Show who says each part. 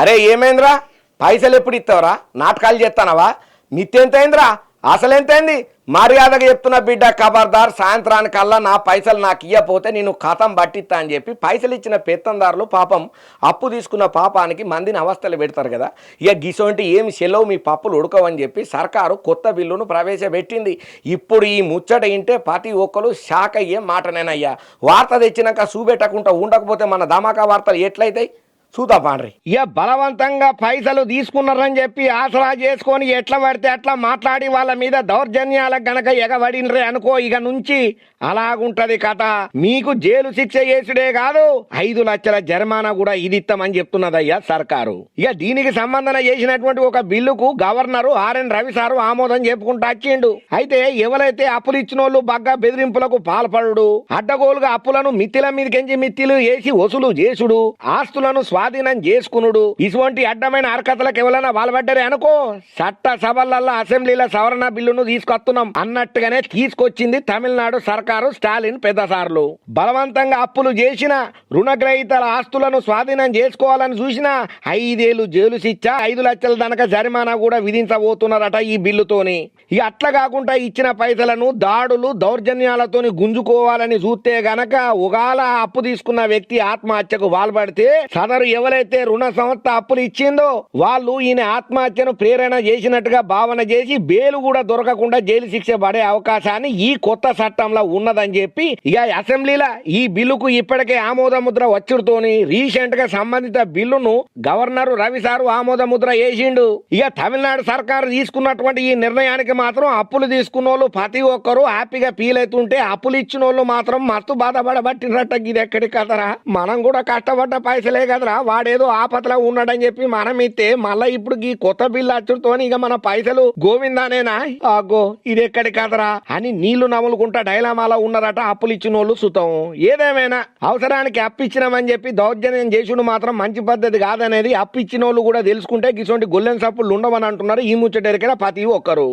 Speaker 1: అరే ఏమైందిరా? పైసలు ఎప్పుడు ఇస్తావురా? నాటకాలు చేస్తానవా? మిత్తెంతైందిరా? అసలెంతైంది? మర్యాదగా చెప్తున్న బిడ్డ ఖబర్దార్ సాయంత్రానికల్లా నా పైసలు నాకు ఇయ్యపోతే నేను ఖతం పట్టిస్తా అని చెప్పి పైసలు ఇచ్చిన పెత్తందారులు పాపం అప్పు తీసుకున్న పాపానికి మందిని అవస్థలు పెడతారు కదా. ఇక గిసోంటి ఏమి సెలవు మీ పప్పులు ఉడకవని చెప్పి సర్కారు కొత్త బిల్లును ప్రవేశపెట్టింది. ఇప్పుడు ఈ ముచ్చట ఇంటే ప్రతి ఒక్కరు షాక్ అయ్యే మాటనేనయ్యా. వార్త తెచ్చినాక చూపెట్టకుండా ఉండకపోతే మన ధమాకా వార్తలు ఎట్లయితాయి? చూద్దా పాండ్రి? ఇక బలవంతంగా పైసలు తీసుకున్నారని చెప్పి ఆసరా చేసుకొని ఎట్లా పడితే అట్లా మాట్లాడి వాళ్ళ మీద దౌర్జన్యాలకు గనక ఎగబడినరే అనుకో ఇక నుంచి అలాగుంటది కథ. మీకు జైలు శిక్ష చేసుడే కాదు ఐదు లక్షల జరిమానా కూడా ఇది ఇస్తామని చెప్తున్నదయ్యా సర్కారు. ఇక దీనికి సంబంధన చేసినటువంటి ఒక బిల్లుకు గవర్నరు ఆర్ఎన్ రవి సారు ఆమోదం చెప్పుకుంటూ వచ్చిండు. అయితే ఎవరైతే అప్పులు ఇచ్చిన వాళ్ళు బగ్గా బెదిరింపులకు పాల్పడు అడ్డగోలుగా అప్పులను మిత్తిల మీదకెంచి మిత్తిలు వేసి వసూలు చేసుడు ఆస్తులను స్వాధీనం చేసుకునుడు. ఇటువంటి అడ్డమైన అర్హతలకు ఎవరైనా పాల్పడ్డారే అనుకో. చట్ట సభలల్లో అసెంబ్లీల సవరణ బిల్లును తీసుకొస్తున్నాం. అన్నట్టుగానే తీసుకొచ్చింది తమిళనాడు సర్కారు స్టాలిన్ పెద్దసార్లు. బలవంతంగా అప్పులు చేసిన రుణగ్రహీతల ఆస్తులను స్వాధీనం చేసుకోవాలని చూసినా ఐదేళ్ళు జైలు శిక్ష ఐదు లక్షల దనక జరిమానా కూడా విధించబోతున్నారట ఈ బిల్లుతోని. ఇక అట్లా కాకుండా ఇచ్చిన పైసలను దాడులు దౌర్జన్యాలతోని గుంజుకోవాలని చూస్తే గనక ఒకవేళ అప్పు తీసుకున్న వ్యక్తి ఆత్మహత్యకు వాల్పడితే సదరు ఎవరైతే రుణ సంస్థ అప్పులు ఇచ్చిందో వాళ్ళు ఈయన ఆత్మహత్యను ప్రేరణ చేసినట్టుగా భావన చేసి బేలు కూడా దొరకకుండా జైలు శిక్ష పడే అవకాశాన్ని ఈ కొత్త చట్టంలో ఉన్నదని చెప్పి ఇక అసెంబ్లీలో ఈ బిల్లుకు ఇప్పటికే ఆమోద ముద్ర వచ్చుడుతోని రీసెంట్గా సంబంధిత బిల్లును గవర్నర్ రవి సారు ఆమోద ముద్ర వేసిండు. ఇక తమిళనాడు సర్కారు తీసుకున్నటువంటి ఈ నిర్ణయానికి మాత్రం అప్పులు తీసుకున్న వాళ్ళు ప్రతి ఒక్కరు హ్యాపీగా ఫీల్ అవుతుంటే అప్పులు ఇచ్చిన వాళ్ళు మాత్రం మస్తు బాధపడబట్టినట్ట ఇది ఎక్కడి కదరా మనం కూడా కష్టపడ్డ పైసలే కదరా? వాడేదో ఆపదలో ఉన్నాడని చెప్పి మనం ఇస్తే మళ్ళీ ఇప్పుడు ఈ కొత్త బిల్లు అచ్చుడుతో ఇక మన పైసలు గోవిందానేనా? అగ్గో ఇది ఎక్కడి కదరా అని నీళ్ళు నములుకుంటా డైలామాలో ఉన్నారట అప్పులు ఇచ్చిన వాళ్ళు సుతం. ఏదేమైనా? అవసరానికి అప్పిచ్చినామని చెప్పి దౌర్జన్యం చేసుడు మాత్రం మంచి పద్ధతి కాదనేది అప్పిచ్చిన వాళ్ళు కూడా తెలుసుకుంటే గిసోంటి గొల్లెన్ సప్పులు ఉండవని అంటున్నారు ఈ ముచ్చటరికైనా ప్రతి ఒక్కరు.